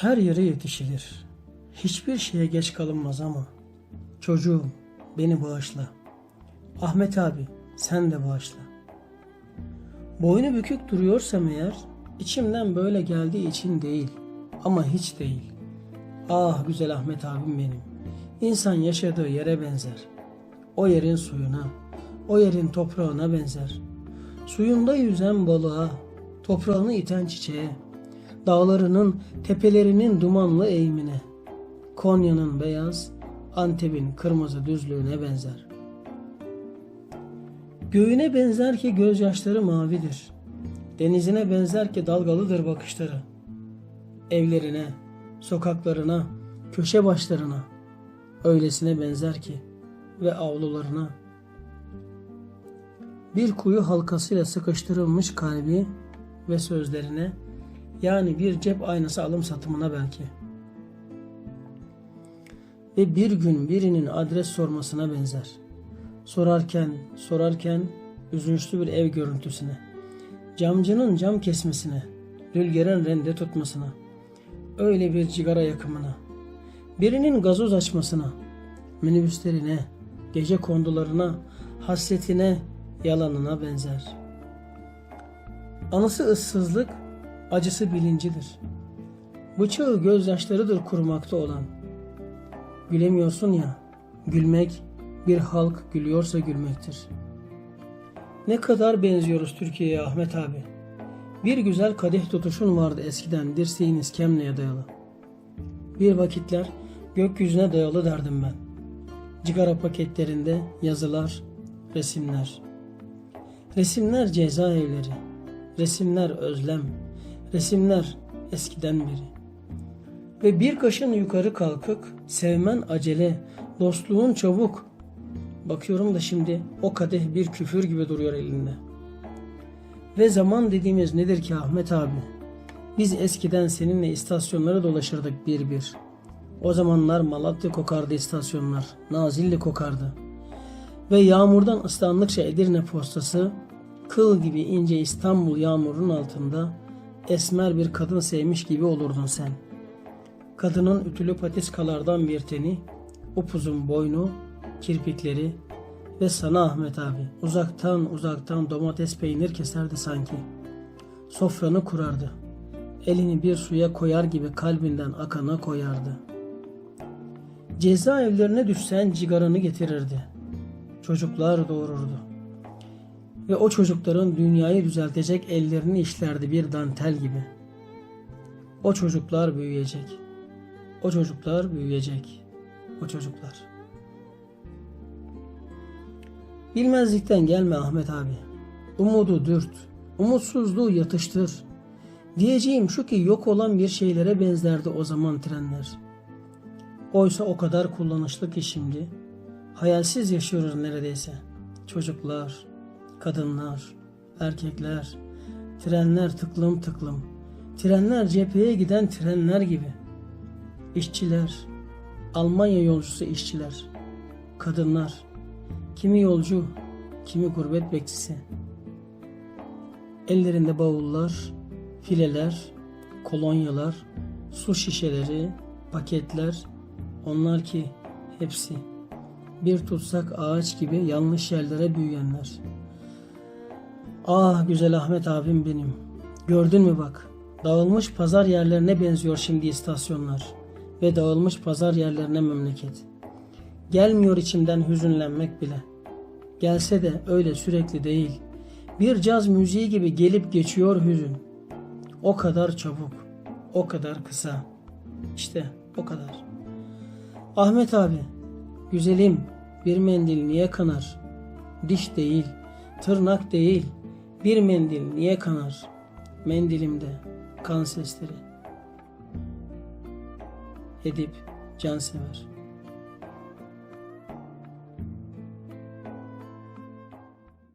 Her yere yetişilir. Hiçbir şeye geç kalınmaz ama. Çocuğum beni bağışla. Ahmet abi sen de bağışla. Boynu bükük duruyorsam eğer içimden böyle geldiği için değil ama hiç değil. Ah güzel Ahmet abim benim. İnsan yaşadığı yere benzer. O yerin suyuna, o yerin toprağına benzer. Suyunda yüzen balığa, toprağını iten çiçeğe, dağlarının, tepelerinin dumanlı eğimine, Konya'nın beyaz, Antep'in kırmızı düzlüğüne benzer. Göğüne benzer ki gözyaşları mavidir. Denizine benzer ki dalgalıdır bakışları. Evlerine, sokaklarına, köşe başlarına öylesine benzer ki ve avlularına. Bir kuyu halkasıyla sıkıştırılmış kalbi ve sözlerine yani bir cep aynası alım satımına belki. Ve bir gün birinin adres sormasına benzer. Sorarken, sorarken üzünçlü bir ev görüntüsüne, camcının cam kesmesine, rülgerin rende tutmasına, öyle bir cigara yakımına, birinin gazoz açmasına, minibüslerine, gece kondularına, hasretine, yalanına benzer. Anısı ıssızlık, acısı bilincidir. Bıçağı gözyaşlarıdır kurumakta olan. Gülemiyorsun ya, gülmek bir halk gülüyorsa gülmektir. Ne kadar benziyoruz Türkiye'ye Ahmet abi. Bir güzel kadeh tutuşun vardı eskiden dirseğin iskemleye dayalı. Bir vakitler gökyüzüne dayalı derdim ben. Cigara paketlerinde yazılar, resimler. Resimler cezaevleri, resimler özlem, resimler eskiden beri. Ve bir kaşın yukarı kalkık, sevmen acele, dostluğun çabuk. Bakıyorum da şimdi o kadeh bir küfür gibi duruyor elinde. Ve zaman dediğimiz nedir ki Ahmet abi? Biz eskiden seninle istasyonlara dolaşırdık bir bir. O zamanlar Malatya kokardı istasyonlar, Nazilli kokardı. Ve yağmurdan ıslandıkça Edirne postası, kıl gibi ince İstanbul yağmurun altında esmer bir kadın sevmiş gibi olurdun sen. Kadının ütülü patiskalardan bir teni, upuzun boynu, kirpikleri ve sana Ahmet abi uzaktan uzaktan domates peynir keserdi sanki. Sofranı kurardı. Elini bir suya koyar gibi kalbinden akana koyardı. Cezaevlerine düşsen cigaranı getirirdi. Çocuklar doğururdu. Ve o çocukların dünyayı düzeltecek ellerini işlerdi bir dantel gibi. O çocuklar büyüyecek. O çocuklar büyüyecek. O çocuklar. Bilmezlikten gelme Ahmet abi. Umudu dürt. Umutsuzluğu yatıştır. Diyeceğim şu ki yok olan bir şeylere benzerdi o zaman trenler. Oysa o kadar kullanışlı ki şimdi. Hayalsiz yaşıyoruz neredeyse. Çocuklar, kadınlar, erkekler, trenler tıklım tıklım. Trenler cepheye giden trenler gibi. İşçiler, Almanya yolcusu işçiler, kadınlar, kimi yolcu, kimi gurbet bekçisi. Ellerinde bavullar, fileler, kolonyalar, su şişeleri, paketler, onlar ki hepsi bir tutsak ağaç gibi yanlış yerlere büyüyenler. Ah güzel Ahmet abim benim. Gördün mü bak. Dağılmış pazar yerlerine benziyor şimdi istasyonlar. Ve dağılmış pazar yerlerine memleket. Gelmiyor içimden hüzünlenmek bile. Gelse de öyle sürekli değil. Bir caz müziği gibi gelip geçiyor hüzün. O kadar çabuk, o kadar kısa. İşte o kadar. Ahmet abi, güzelim bir mendil niye kanar? Diş değil, tırnak değil, bir mendil niye kanar? Mendilimde kan sesleri. Edip Cansever